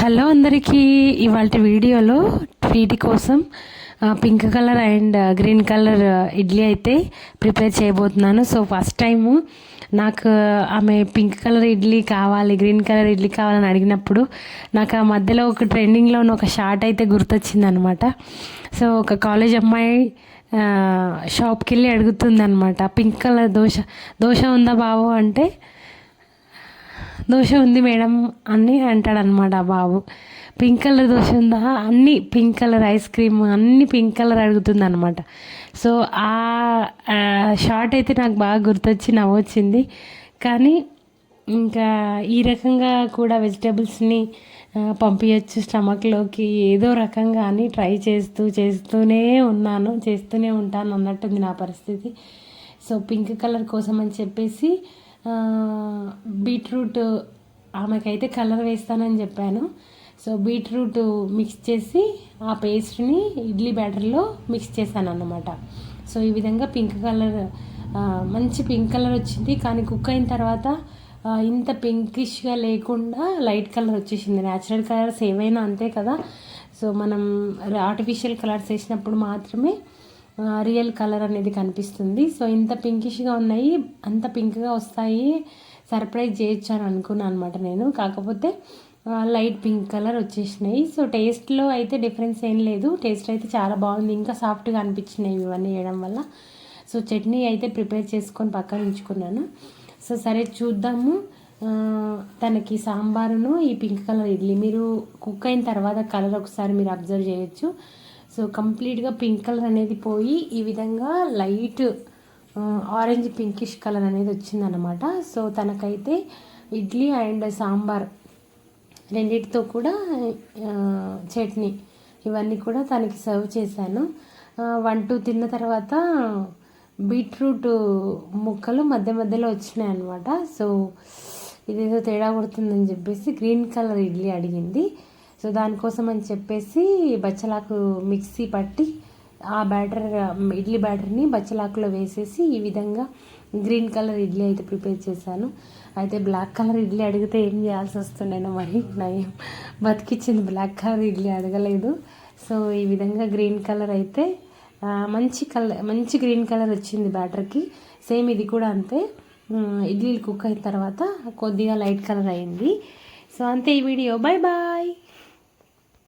Hello అందరికీ ఇవాళ వీడియోలో వీటి కోసం pink colour and green colour idli అయితే ప్రిపేర్ చేయబోతున్నాను. సో ఫస్ట్ టైము నాకు ఆమె పింక్ కలర్ ఇడ్లీ కావాలి గ్రీన్ కలర్ ఇడ్లీ కావాలని అడిగినప్పుడు నాకు ఆ మధ్యలో ఒక ట్రెండింగ్లో ఉన్న ఒక షార్ట్ అయితే గుర్తొచ్చిందనమాట. సో ఒక కాలేజ్ అమ్మాయి షాప్కి వెళ్ళి అడుగుతుంది అనమాట పింక్ కలర్ దోశ దోశ ఉందా బాబు? అంటే దోశ ఉంది మేడం అని అంటాడనమాట బాబు. పింక్ కలర్ దోశ ఉందా? అన్ని పింక్ కలర్ ఐస్ క్రీమ్ అన్ని పింక్ కలర్ అడుగుతుంది అనమాట సో ఆ షార్ట్ అయితే నాకు బాగా గుర్తొచ్చి నవ్వొచ్చింది. కానీ ఇంకా ఈ రకంగా కూడా వెజిటేబుల్స్ని పంపించచ్చు స్టమక్లోకి. ఏదో రకంగా అని ట్రై చేస్తూ చేస్తూనే ఉన్నాను చేస్తూనే ఉంటాను అన్నట్టుంది నా పరిస్థితి. సో పింక్ కలర్ కోసం అని చెప్పేసి బీట్రూట్ ఆమెకైతే కలర్ వేస్తానని చెప్పాను. సో బీట్రూట్ మిక్స్ చేసి ఆ పేస్ట్ని ఇడ్లీ బ్యాటర్లో మిక్స్ చేశాను అన్నమాట సో ఈ విధంగా పింక్ కలర్ మంచి పింక్ కలర్ వచ్చింది. కానీ కుక్ అయిన తర్వాత ఇంత పింకిష్గా లేకుండా లైట్ కలర్ వచ్చేసింది. న్యాచురల్ కలర్స్ ఏవైనా అంతే కదా. సో మనం ఆర్టిఫిషియల్ కలర్స్ వేసినప్పుడు మాత్రమే రియల్ కలర్ అనేది కనిపిస్తుంది. సో ఇంత పింకిష్గా ఉన్నాయి అంత పింక్గా వస్తాయి సర్ప్రైజ్ చేయొచ్చు అని అనుకున్నాను అనమాట నేను. కాకపోతే లైట్ పింక్ కలర్ వచ్చేసినాయి. సో టేస్ట్లో అయితే డిఫరెన్స్ ఏం లేదు. టేస్ట్ అయితే చాలా బాగుంది. ఇంకా సాఫ్ట్గా అనిపించినాయి ఇవన్నీ వేయడం వల్ల. సో చట్నీ అయితే ప్రిపేర్ చేసుకొని పక్కన ఉంచుకున్నాను. సో సరే చూద్దాము. తనకి సాంబారును ఈ పింక్ కలర్ ఇడ్లీ. మీరు కుక్ అయిన తర్వాత కలర్ ఒకసారి మీరు అబ్జర్వ్ చేయొచ్చు. సో కంప్లీట్గా పింక్ కలర్ అనేది పోయి ఈ విధంగా లైట్ ఆరెంజ్ పింకిష్ కలర్ అనేది వచ్చిందనమాట సో తనకైతే ఇడ్లీ అండ్ సాంబార్ రెండిటితో కూడా చట్నీ ఇవన్నీ కూడా తనకి సర్వ్ చేశాను. వన్ టూ తిన్న తర్వాత బీట్రూట్ ముక్కలు మధ్య మధ్యలో వచ్చినాయి అనమాట సో ఇదేదో తేడా కొడుతుందని చెప్పేసి గ్రీన్ కలర్ ఇడ్లీ అడిగింది. సో దానికోసం అని చెప్పేసి బచ్చలాకు మిక్సీ పట్టి ఆ బ్యాటర్ ఇడ్లీ బ్యాటర్ని బచ్చలాకులో వేసేసి ఈ విధంగా గ్రీన్ కలర్ ఇడ్లీ అయితే ప్రిపేర్ చేశాను. అయితే బ్లాక్ కలర్ ఇడ్లీ అడిగితే ఏం చేయాల్సి వస్తుండేనో మరి నయం. బతికిచ్చింది బ్లాక్ కలర్ ఇడ్లీ అడగలేదు. సో ఈ విధంగా గ్రీన్ కలర్ అయితే మంచి కలర్ మంచి గ్రీన్ కలర్ వచ్చింది బ్యాటర్కి. సేమ్ ఇది కూడా అంతే. ఇడ్లీలు కుక్ అయిన తర్వాత కొద్దిగా లైట్ కలర్ అయింది. సో అంతే ఈ వీడియో. Bye bye.